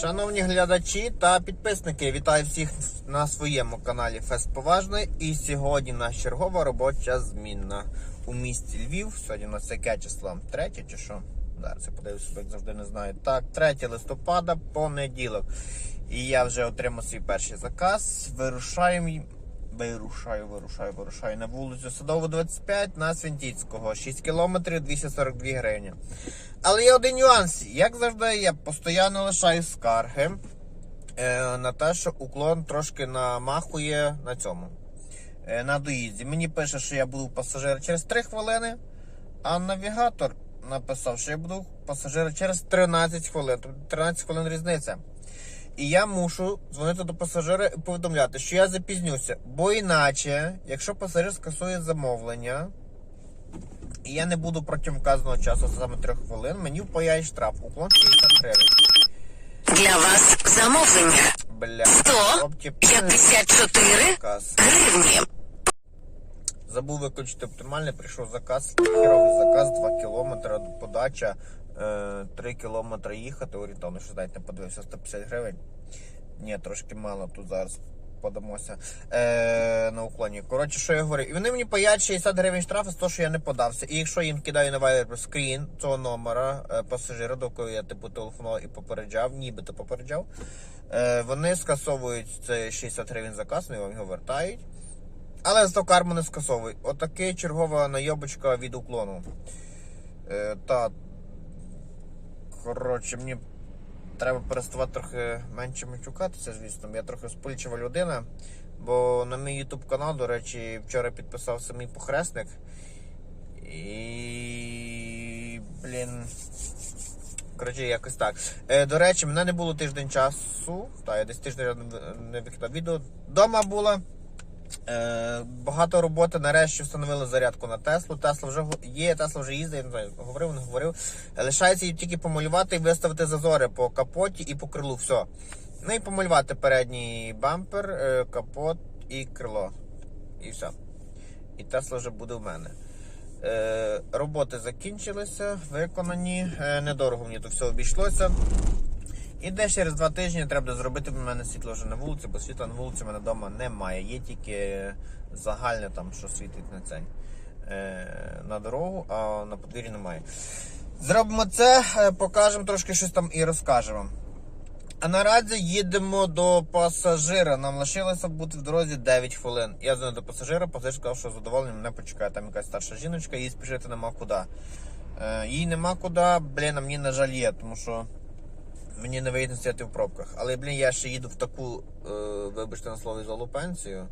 Шановні глядачі та підписники, вітаю всіх на своєму каналі Фест Поважний. І сьогодні наша чергова робоча зміна у місті Львів. Сьогодні у нас яке число? Третє чи що? Зараз я подивлюся, як завжди не знаю. Так, 3 листопада, понеділок. І я вже отримав свій перший заказ. Вирушаємо. Вирушаю, вирушаю, вирушаю на вулицю Садову 25 на Свинтіцького. 6 кілометрів 242 гривні. Але є один нюанс. Як завжди, я постійно лишаю скарги е, на те, що уклон трошки намахує на цьому. Е, на доїзді. Мені пише, що я буду пасажир через 3 хвилини, а навігатор написав, що я буду пасажир через 13 хвилин. Тобто 13 хвилин різниця. І я мушу дзвонити до пасажира і повідомляти, що я запізнюся. Бо іначе, якщо пасажир скасує замовлення, і я не буду протягом вказаного часу, саме 3 хвилин, мені впаяє штраф. Уклон 60 гривень. Для вас замовлення Бля, 100 хлопці, 54 гривні. Забув виключити оптимальний, прийшов заказ, херовий заказ, 2 кілометри подача, 3 кілометри їхати, орієнтовно, що знаєте, подивився 150 гривень. Ні, трошки мало, тут зараз подамося е, на уклоні. Коротше, що я говорю, і вони мені паять 60 гривень штрафу з того, що я не подався. І якщо їм кидаю на Viber скрін цього номера е, пасажира, до якого я типу телефонував і попереджав, нібито попереджав, е, вони скасовують цей 60 гривень заказ, вони вам його вертають. Але зато карму не скасовують. Отаке чергова найобочка від уклону. Е, та. Коротше, мені треба переставати трохи менше матюкатися, звісно. Я трохи спильчива людина. Бо на мій YouTube канал, до речі, вчора підписався мій похресник. І. Блін. Коротше, якось так. Е, до речі, мене не було тиждень часу. Та, я десь тиждень не викидав відео. Дома була. Е, багато роботи нарешті встановили зарядку на Теслу. Тесла вже є, Тесла вже їздить, не знаю, говорив, не говорив. Лишається її тільки помалювати і виставити зазори по капоті і по крилу. Все. Ну і помалювати передній бампер, е, капот і крило. І все. І Тесла вже буде в мене. Е, роботи закінчилися, виконані. Недорого мені тут все обійшлося. І десь через два тижні треба зробити в мене світло вже на вулиці, бо світла на вулиці в мене вдома немає. Є тільки загальне там, що світить на цей е, на дорогу, а на подвір'ї немає. Зробимо це, е, покажемо трошки щось там і розкажемо. А наразі їдемо до пасажира. Нам лишилося бути в дорозі 9 хвилин. Я дзвоню до пасажира, пасажир сказав, що задоволений мене почекає. Там якась старша жіночка, їй спішити нема куди. Е, їй нема куди, блін, а мені, на жаль, є, тому що мені не вийде стояти в пробках. Але, блін, я ще їду в таку, е, вибачте на слові, золу пенсію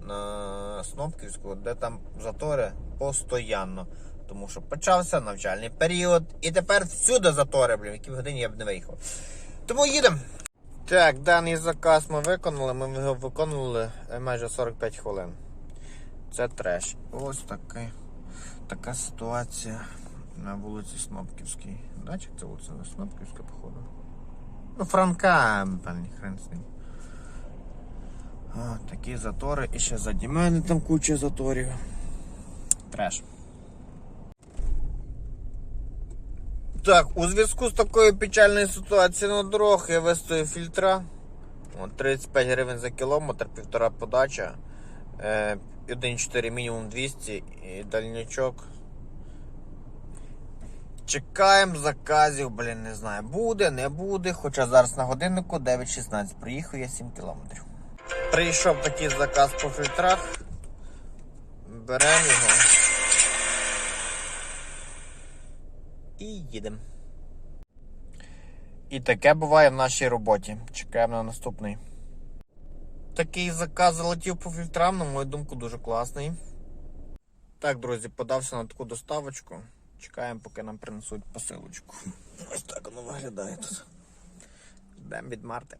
на Снопківську, де там затори постоянно. Тому що почався навчальний період, і тепер всюди затори, блін, в якій годині я б не виїхав. Тому їдемо. Так, даний заказ ми виконали. Ми його виконували е, майже 45 хвилин. Це треш. Ось таке, така ситуація на вулиці Снопківській. Да, чи це вулиця Снопківська, походу? Ну, Франка, певні, хрен з ним. О, такі затори. І ще заді мене там куча заторів. Треш. Так, у зв'язку з такою печальною ситуацією на дорогах я виставив фільтра. 35 гривень за кілометр, півтора подача. Е, 1,4 мінімум 200 і дальнячок. Чекаємо заказів, блін, не знаю, буде, не буде. Хоча зараз на годиннику 9.16. Приїхав я 7 кілометрів. Прийшов такий заказ по фільтрах. Беремо його. І їдемо. І таке буває в нашій роботі. Чекаємо на наступний. Такий заказ залетів по фільтрам, на мою думку, дуже класний. Так, друзі, подався на таку доставочку. Чекаємо, поки нам принесуть посилочку. Ось так воно виглядає тут. Ждемо від Марти.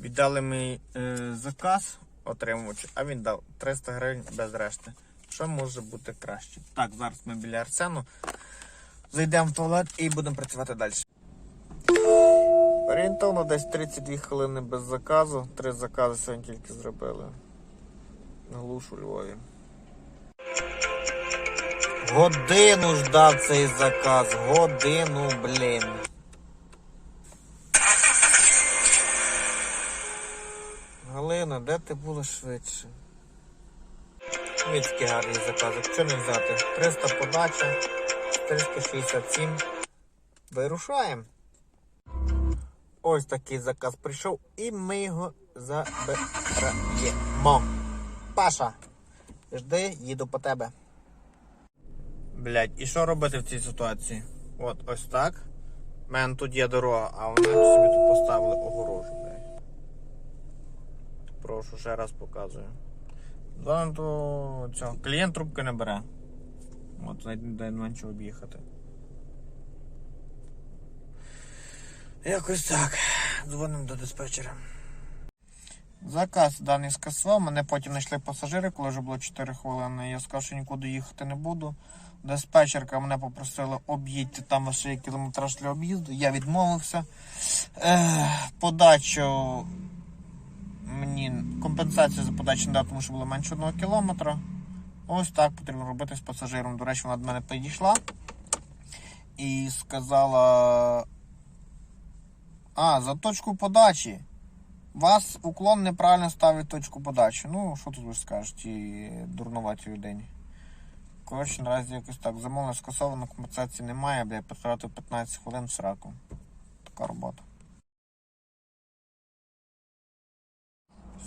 Віддали ми е, заказ отримувач, а він дав 300 гривень без решти. Що може бути краще? Так, зараз ми біля Арсену. Зайдемо в туалет і будемо працювати далі. Орієнтовно десь 32 хвилини без заказу. Три закази сьогодні тільки зробили. Глуш у Львові. Годину ждав цей заказ. Годину, блін. Галина, де ти була швидше? Міцький гарний заказок. Що не взяти? 300 подача, 367. Вирушаємо. Ось такий заказ прийшов і ми його забираємо. Паша, жди, їду по тебе. Блять, і що робити в цій ситуації? От ось так. У мене тут є дорога, а вони собі тут поставили огорожу, блядь. Прошу, ще раз показую. До цього. Клієнт трубки не бере. От навіть не дай менше об'їхати. Якось так. Дзвонимо до диспетчера. Заказ даний скасував, мене потім знайшли пасажири, коли вже було 4 хвилини. Я сказав, що нікуди їхати не буду. Диспетчерка мене попросила об'їдьте там ще є кілометраж для об'їзду. Я відмовився. Подачу мені компенсацію за подачу не дав, тому що було менше одного кілометра. Ось так потрібно робити з пасажиром. До речі, вона до мене підійшла і сказала. А, за точку подачі. Вас уклон неправильно ставить точку подачі. Ну, що тут ви скажете, ті дурнуваті людині. Коротше, наразі якось так. Замовлення скасовано, компенсації немає, бо я потратив 15 хвилин в сраку. Така робота.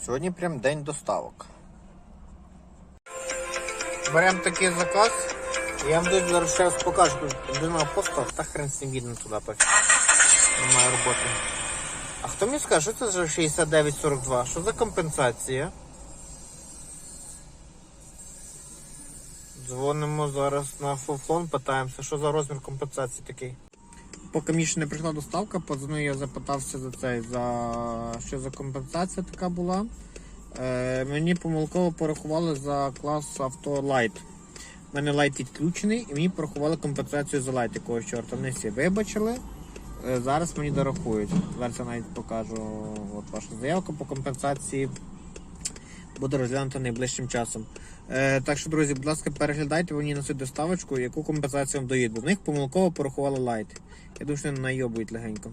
Сьогодні прям день доставок. Беремо такий заказ. Я вам тут зараз ще покажу. Людина поста, та хрен з туди пофіг. Немає роботи. А хто мені скаже, що це за 6942? Що за компенсація? Дзвонимо зараз на фуфлон, питаємося, що за розмір компенсації такий. Поки мені ще не прийшла доставка, подзвонив, я запитався за цей, за що за компенсація така була. Е, мені помилково порахували за клас авто Light. У мене лайт відключений і мені порахували компенсацію за лайт якогось чорта. Вони всі вибачили. Е, Зараз мені дорахують. Зараз я навіть покажу от вашу заявку по компенсації. Буде розглянута найближчим часом. Е, так що, друзі, будь ласка, переглядайте на цю доставочку, яку компенсацію вам дають, бо в них помилково порахували лайт. Я думаю, що вони найобують легенько.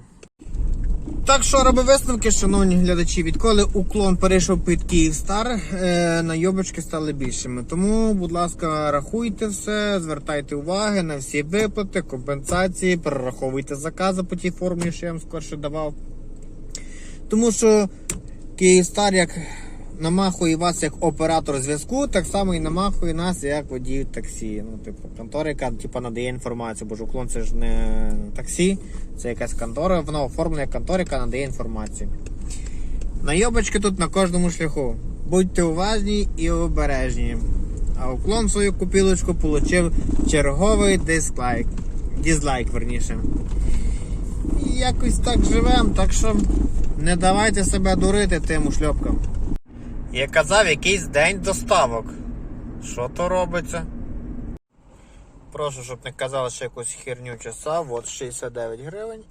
Так що робимо висновки, шановні глядачі, відколи уклон перейшов під Київстар, е, найобочки стали більшими. Тому, будь ласка, рахуйте все, звертайте уваги на всі виплати, компенсації, перераховуйте закази по тій формі, що я вам скорше давав. Тому що Київстар як намахує вас як оператор зв'язку, так само і намахує нас як водій таксі. Ну, типу, контора, яка типу, надає інформацію, бо ж уклон це ж не таксі, це якась контора, вона оформлена як контора, яка надає інформацію. Найобочки тут на кожному шляху. Будьте уважні і обережні. А уклон свою купілочку отримав черговий дизлайк. Дізлайк, верніше. І якось так живемо, так що не давайте себе дурити тим ушльопкам. Я казав якийсь день доставок. Що то робиться? Прошу, щоб не казали, що якусь херню часа. От 69 гривень.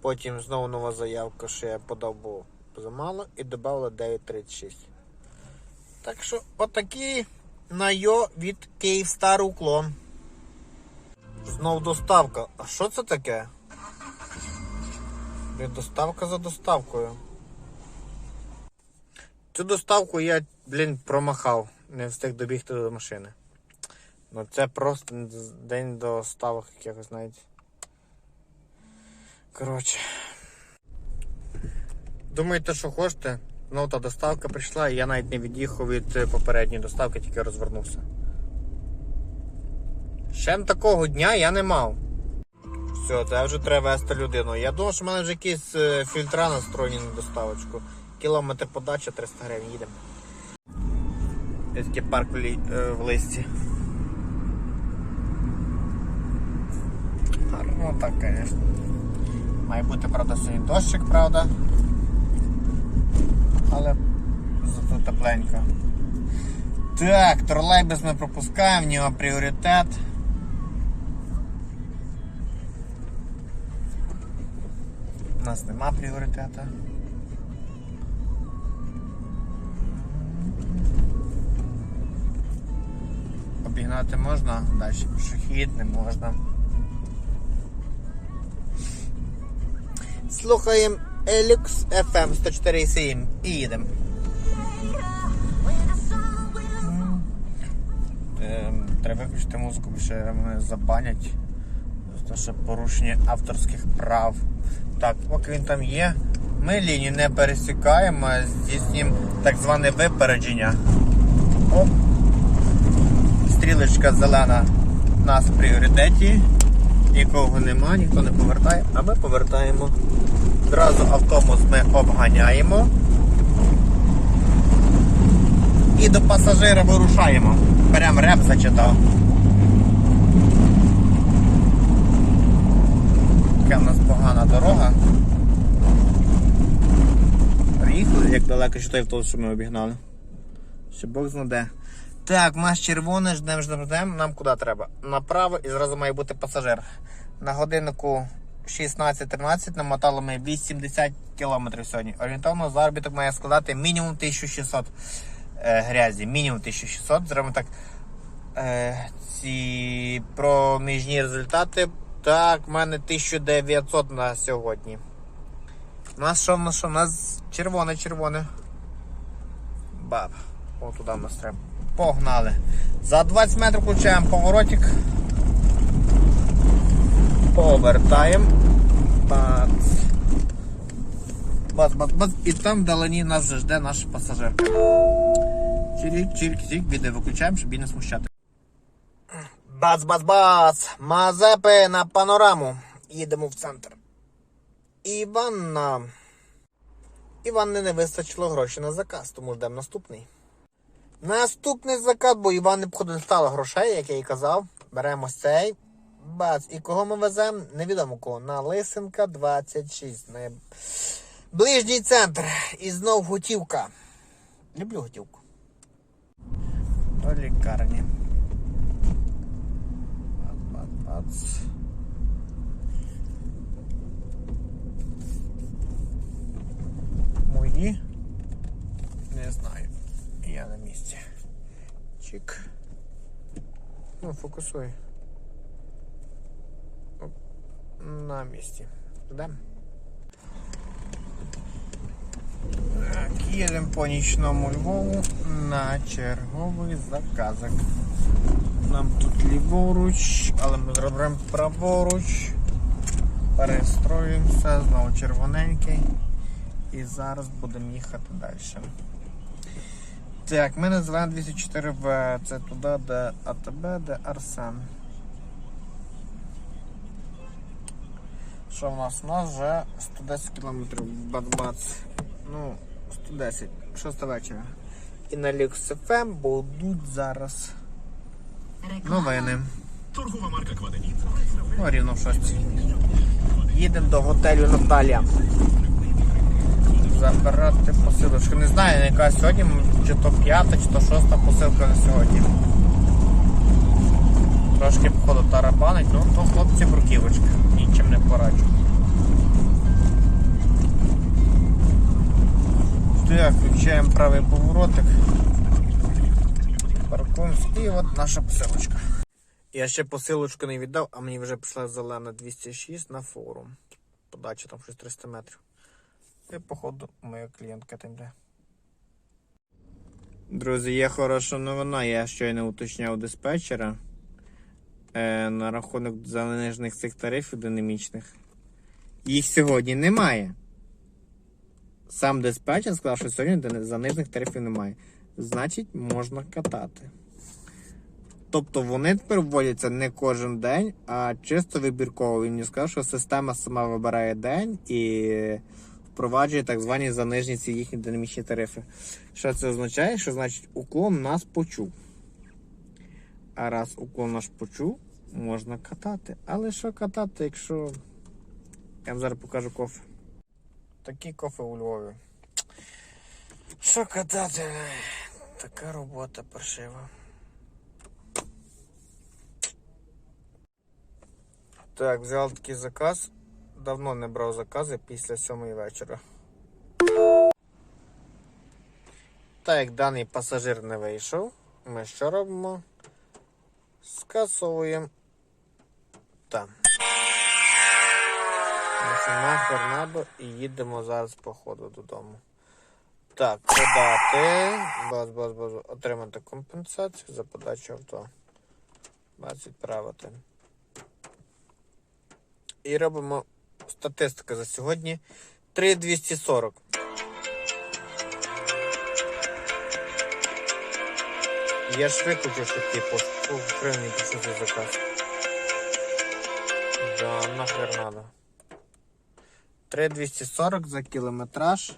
Потім знову нова заявка, що я подав був замало і додали 9,36. Так що отакі на йо від Київстар уклон. Знов доставка. А що це таке? Доставка за доставкою. Цю доставку я, блін, промахав. Не встиг добігти до машини. Ну це просто день доставок якихось навіть. Коротше. Думаєте, що хочете? Знову та доставка прийшла і я навіть не від'їхав від е, попередньої доставки, тільки розвернувся. Ще такого дня я не мав. Все, це вже треба вести людину. Я думав, що в мене вже якісь е, фільтра настроєні на доставочку. Кілометр подача 300 гривень їдемо. Такий парк в, лі... е, в листі. Гарно так, звісно. Має бути, правда, сьогодні дощик, правда. Але зато тепленько. Так, тролейбус ми пропускаємо, в нього пріоритет. У нас нема пріоритету. обігнати можна, далі пішохід не можна. Слухаємо Elux FM 104.7 і їдемо. Ем, треба виключити музику, бо ще мене забанять. За те, що порушення авторських прав. Так, поки він там є, ми лінію не пересікаємо, здійснюємо так зване випередження. Оп. Стрілочка зелена у нас в пріоритеті. Нікого нема, ніхто не повертає, а ми повертаємо. Одразу автобус ми обганяємо. І до пасажира вирушаємо. Прям реп зачитав. Така в нас погана дорога. Приїхали, як далеко що той автобус, що ми обігнали. Ще Бог знаде. Так, у нас червоне, ждем, ждем, ждем. Нам куди треба? Направо і зразу має бути пасажир. На годиннику 16.13 намотали ми 80 км сьогодні. Орієнтовно заробіток має складати мінімум 1600 е, грязі. Мінімум 1600. Зробимо так. Е, ці проміжні результати. Так, в мене 1900 на сьогодні. У нас що, у нас що? У нас червоне, червоне. Баб. О, туди в нас треба. Погнали. За 20 метрів включаємо поворотик. Повертаємо. Бац. Бац, бац, бац. І там вдалині нас жде наш пасажир. Чирік, чирік, чирік, відео виключаємо, щоб її не смущати. Бац, бац, бац! Мазепи на панораму. Їдемо в центр. Іванна. Іванни не вистачило грошей на заказ, тому ждемо наступний. Наступний заказ, бо Іван не стало грошей, як я і казав. Беремо цей. Бац. І кого ми веземо? Невідомо кого. На Лисенка 26. На ближній центр. І знов готівка. Люблю готівку. До лікарні. Бац, бац, бац. Мої? Не знаю. Я на місці. Чик. Ну, фокусуй. На місці. Ждем. Так, по нічному Львову на черговий заказик. Нам тут ліворуч, але ми зробимо праворуч. Перестроїмося, знову червоненький. І зараз будемо їхати далі. Так, ми називаємо 204В. Це туди, де АТБ, де Арсен. Що в нас? У нас вже 110 кілометрів бац-бац. Ну, 110, 6 вечора. І на Lux будуть зараз новини. Торгова марка Кваденіт. Ну, рівно в 6. Їдемо до готелю Наталія. Забирати посилочку. Не знаю, яка сьогодні, чи то п'ята, чи то шоста посилка на сьогодні. Трошки, походу, тарабанить, ну то хлопці бруківочка. Нічим не пораджу. Так, включаємо правий поворотик. Паркуємось і от наша посилочка. Я ще посилочку не віддав, а мені вже пішла зелена 206 на форум. Подача там щось 300 метрів. І походу моя клієнтка там йде. Друзі, є хороша новина. Я щойно уточняв диспетчера е, на рахунок занижених цих тарифів динамічних. Їх сьогодні немає. Сам диспетчер сказав, що сьогодні занижених тарифів немає. Значить, можна катати. Тобто вони тепер вводяться не кожен день, а чисто вибірково. Він мені сказав, що система сама вибирає день і впроваджує так звані занижені ці їхні динамічні тарифи. Що це означає? Що значить уклон нас почув. А раз уклон наш почув, можна катати. Але що катати, якщо. Я вам зараз покажу кофе. Такі кофе у Львові. Що катати? Така робота паршива. Так, взяв такий заказ. Давно не брав закази після сьомої вечора. Так як даний пасажир не вийшов, ми що робимо? Скасовуємо там. Нажимаємо торнадо і їдемо зараз по ходу додому. Так, подати. Баз, баз, баз. Отримати компенсацію за подачу авто. Вас відправити. І робимо статистику за сьогодні. 3240. Я ж виключив, що типу, в пишу за заказ. Да, нахер надо. 3240 за кілометраж.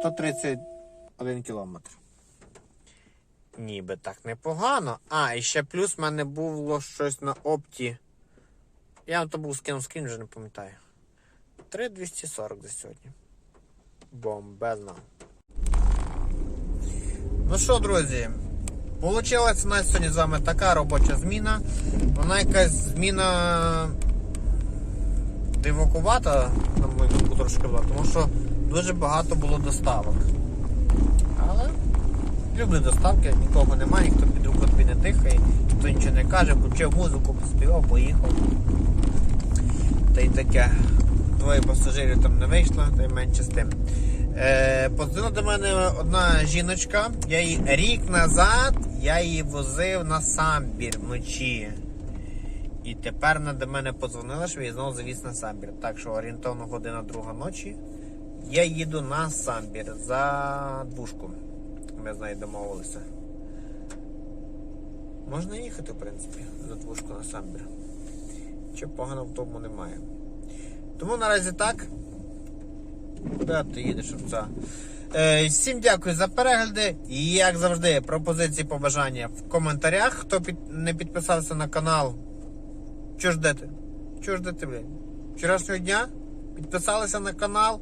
131 кілометр. Ніби так непогано. А, і ще плюс в мене було щось на опті. Я то був скинув скрін, вже не пам'ятаю. 3240 за сьогодні. Бомбезно. Ну що, друзі, Получилась у нас сьогодні з вами така робоча зміна. Вона якась зміна дивакувата, на мою думку, трошки була, тому що дуже багато було доставок. Але люблю доставки, нікого немає, ніхто під руку тобі не дихає, ніхто нічого не каже, включив музику, поспівав, поїхав. Та й таке. Двоє пасажирів там не вийшло, та менше з тим. Е, Подзвонила до мене одна жіночка. Я її рік назад я її возив на самбір вночі. І тепер вона до мене подзвонила, що я знову завіз на самбір. Так що орієнтовно година друга ночі. Я їду на самбір за двушку. Ми з нею домовилися. Можна їхати, в принципі, за двушку на самбір. Чи погано в тому немає. Тому наразі так. Куди ти їдеш овця? Е, всім дякую за перегляди. І як завжди, пропозиції побажання в коментарях. Хто під, не підписався на канал, чого ждете? Чого ждете, блядь? Вчорашнього дня підписалися на канал,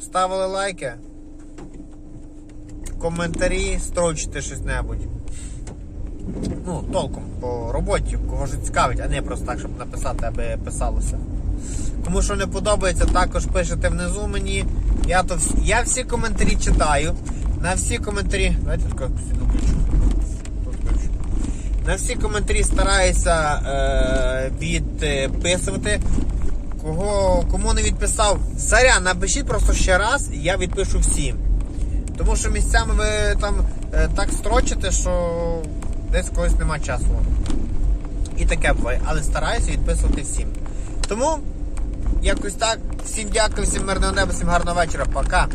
ставили лайки, коментарі, строчите щось небудь. Ну, толком по роботі, кого ж цікавить, а не просто так, щоб написати, аби писалося. Кому що не подобається, також пишете внизу мені. Я то всі, я всі коментарі читаю. На всі коментарі. Давайте сюди включу. На всі коментарі стараюся е, відписувати. Кого, кому не відписав, заря, напишіть просто ще раз, і я відпишу всім. Тому що місцями ви там е, так строчите, що десь когось нема часу. І таке буває, але стараюся відписувати всім. Тому якось так. Всім дякую, всім мирного неба, всім гарного вечора. Пока.